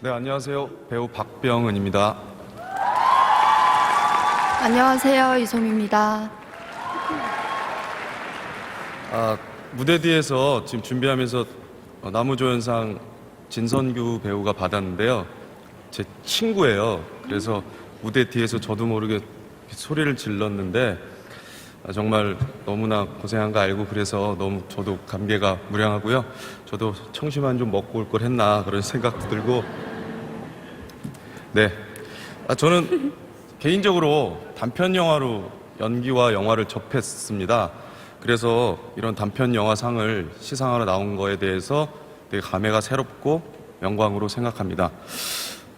네, 안녕하세요. 배우 박병은입니다. 안녕하세요. 이솜입니다. 아, 무대 뒤에서 지금 준비하면서 어, 나무조연상 진선규 배우가 받았는데요. 제 친구예요. 그래서 무대 뒤에서 저도 모르게 소리를 질렀는데 아, 정말 너무나 고생한 거 알고 그래서 너무 저도 감개가 무량하고요. 저도 청심환 좀 먹고 올 걸 했나 그런 생각도 들고 네. 아, 저는 개인적으로 단편 영화로 연기와 영화를 접했습니다. 그래서 이런 단편 영화상을 시상하러 나온 거에 대해서 되게 감회가 새롭고 영광으로 생각합니다.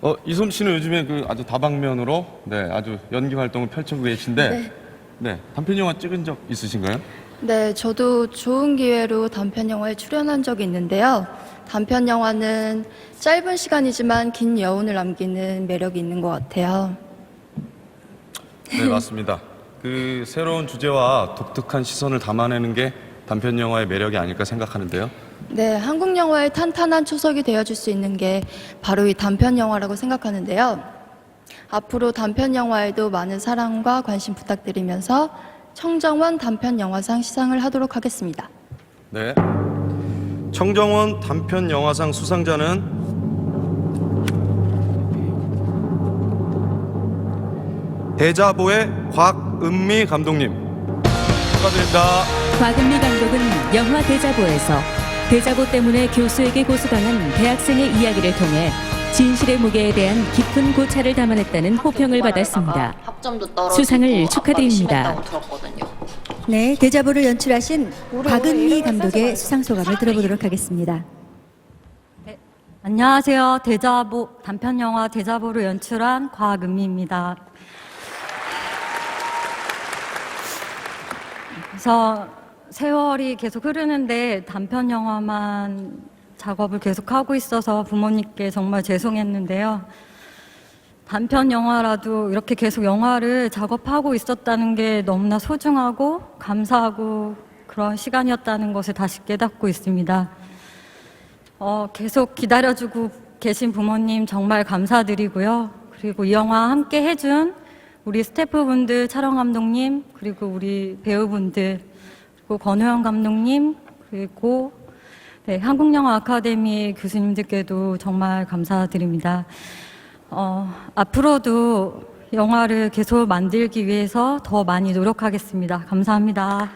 어, 이솜 씨는 요즘에 그 아주 다방면으로 네, 아주 연기 활동을 펼치고 계신데 네. 네, 단편 영화 찍은 적 있으신가요? 네, 저도 좋은 기회로 단편 영화에 출연한 적이 있는데요. 단편 영화는 짧은 시간이지만 긴 여운을 남기는 매력이 있는 것 같아요. 네, 맞습니다. 그 새로운 주제와 독특한 시선을 담아내는 게 단편 영화의 매력이 아닐까 생각하는데요. 네, 한국 영화의 탄탄한 초석이 되어줄 수 있는 게 바로 이 단편 영화라고 생각하는데요. 앞으로 단편 영화에도 많은 사랑과 관심 부탁드리면서 청정원 단편 영화상 시상을 하도록 하겠습니다. 네. 청정원 단편 영화상 수상자는 대자보의 곽은미 감독님 축하드립니다. 곽은미 감독은 영화 대자보에서 대자보 때문에 교수에게 고소당한 대학생의 이야기를 통해 진실의 무게에 대한 깊은 고찰을 담아냈다는 호평을 받았습니다. 학점도 떨어지고 수상을 축하드립니다. 심했다고 들었거든요. 네, 대자보를 연출하신 박은미 감독의 수상 소감을 들어보도록 하겠습니다. 안녕하세요. 대자보 단편 영화 대자보를 연출한 곽은미입니다. 그래서 세월이 계속 흐르는데 단편 영화만 작업을 계속 하고 있어서 부모님께 정말 죄송했는데요. 단편 영화라도 이렇게 계속 영화를 작업하고 있었다는 게 너무나 소중하고 감사하고 그런 시간이었다는 것을 다시 깨닫고 있습니다. 어, 계속 기다려주고 계신 부모님 정말 감사드리고요. 그리고 이 영화 함께 해준 우리 스태프분들, 촬영 감독님, 그리고 우리 배우분들, 그리고 권호영 감독님, 그리고 네, 한국영화 아카데미 교수님들께도 정말 감사드립니다. 어, 앞으로도 영화를 계속 만들기 위해서 더 많이 노력하겠습니다. 감사합니다.